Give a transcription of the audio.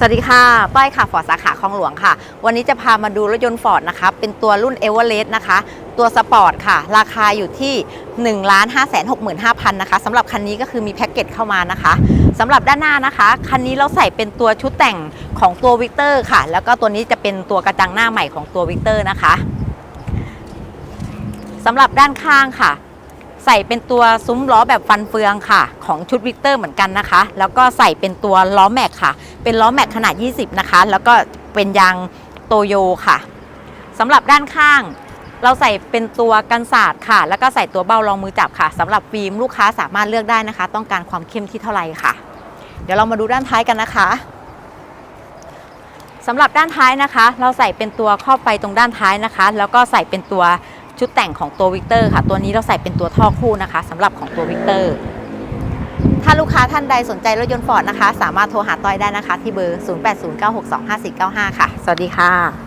สวัสดีค่ะ ป้ายค่ะฟอร์ดสาขาคลองหลวงค่ะ วันนี้จะพามาดูรถยนต์ฟอร์ดนะคะ เป็นตัวรุ่นเอเวอเรสต์นะคะ ตัวสปอร์ตค่ะ ราคาอยู่ที่ 1 5 6 5 0 0 0นะคะสำหรับคันนี้ก็คือมีแพ็กเกจเข้ามานะคะสำหรับด้านหน้านะคะ คันนี้เราใส่เป็นตัวชุดแต่งของตัววิกเตอร์ค่ะ แล้วก็ตัวนี้จะเป็นตัวกระจังหน้าใหม่ของตัววิกเตอร์นะคะสำหรับด้านข้างค่ะ ใส่เป็นตัวซุ้มล้อแบบฟันเฟืองค่ะ ของชุดวิกเตอร์เหมือนกันนะคะ แล้วก็ใส่เป็นตัวล้อแม็กค่ะ เป็นล้อแม็กขนาด 20 นะคะ แล้วก็เป็นยางโตโยค่ะสำหรับด้านข้าง เราใส่เป็นตัวกันศาสตร์ค่ะ แล้วก็ใส่ตัวเบ้ารองมือจับค่ะสำหรับฟิล์มลูกค้าสามารถเลือกได้นะคะ ต้องการความเข้มที่เท่าไหร่ค่ะ เดี๋ยวเรามาดูด้านท้ายกันนะคะสำหรับด้านท้ายนะคะ เราใส่เป็นตัวครอบไฟตรงด้านท้ายนะคะ แล้วก็ใส่เป็นตัว ชุดแต่งของตัววิกเตอร์ค่ะ ตัวนี้เราใส่เป็นตัวท่อคู่นะคะสำหรับของตัววิกเตอร์ถ้าลูกค้าท่านใดสนใจรถยนต์ฟอร์ดนะคะ สามารถโทรหาต้อยได้นะคะ ที่เบอร์ 0809625495 ค่ะ สวัสดีค่ะ